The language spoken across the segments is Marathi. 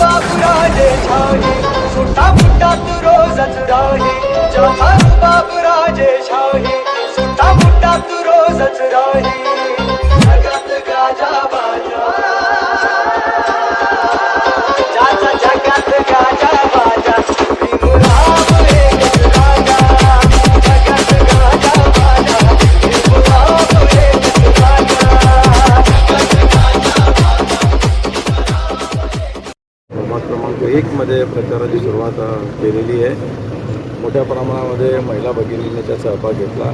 बाबूराजे छाने सुटा फुटा तू रोजच राहे. जाता बाबूराजे शाही सुटा फुटा तू रोजच राहे. क्रमांक एकमध्ये प्रचाराची सुरुवात केलेली आहे. मोठ्या प्रमाणामध्ये महिला भगिनींनी त्याचा सहभाग घेतला.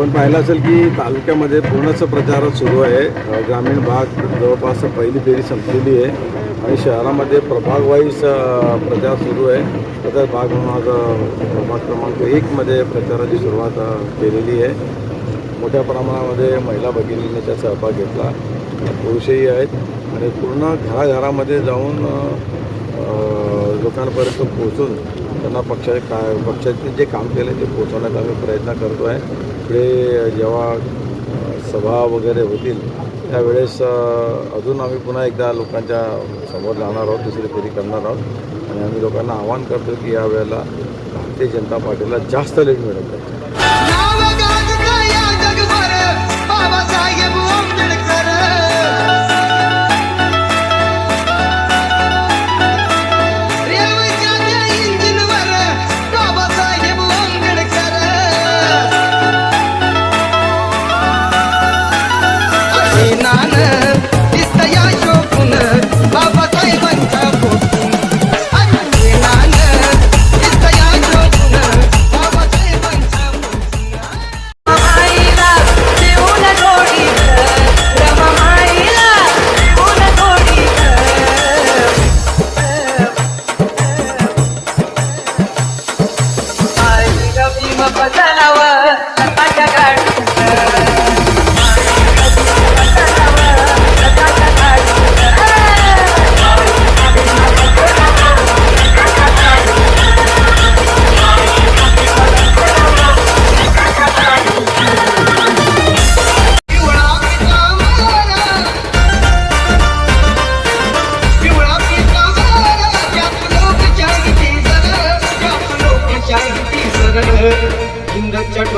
आपण पाहिलं असेल की तालुक्यामध्ये पूर्णच प्रचार सुरू आहे. ग्रामीण भाग जवळपास पहिली फेरी संपलेली आहे. आणि शहरामध्ये प्रभाग वाईज प्रचार सुरू आहे. प्रचार भाग म्हणून आज प्रभाग क्रमांक एकमध्ये प्रचाराची सुरुवात केलेली आहे. मोठ्या प्रमाणामध्ये महिला भगिनींनी सहभाग घेतला. पुरुषही आहेत. आणि पूर्ण घराघरामध्ये जाऊन लोकांपर्यंत पोहोचून त्यांना पक्षाचे काय पक्षाचे जे काम केले ते पोहोचवण्याचा आम्ही प्रयत्न करतो आहे पुढे जेव्हा सभा वगैरे होतील त्यावेळेस अजून आम्ही पुन्हा एकदा लोकांच्या समोर जाणार आहोत दुसरी फेरी करणार आहोत. आणि आम्ही लोकांना आवाहन करतो की यावेळेला भारतीय जनता पार्टीला जास्त लीड मिळत 难呢。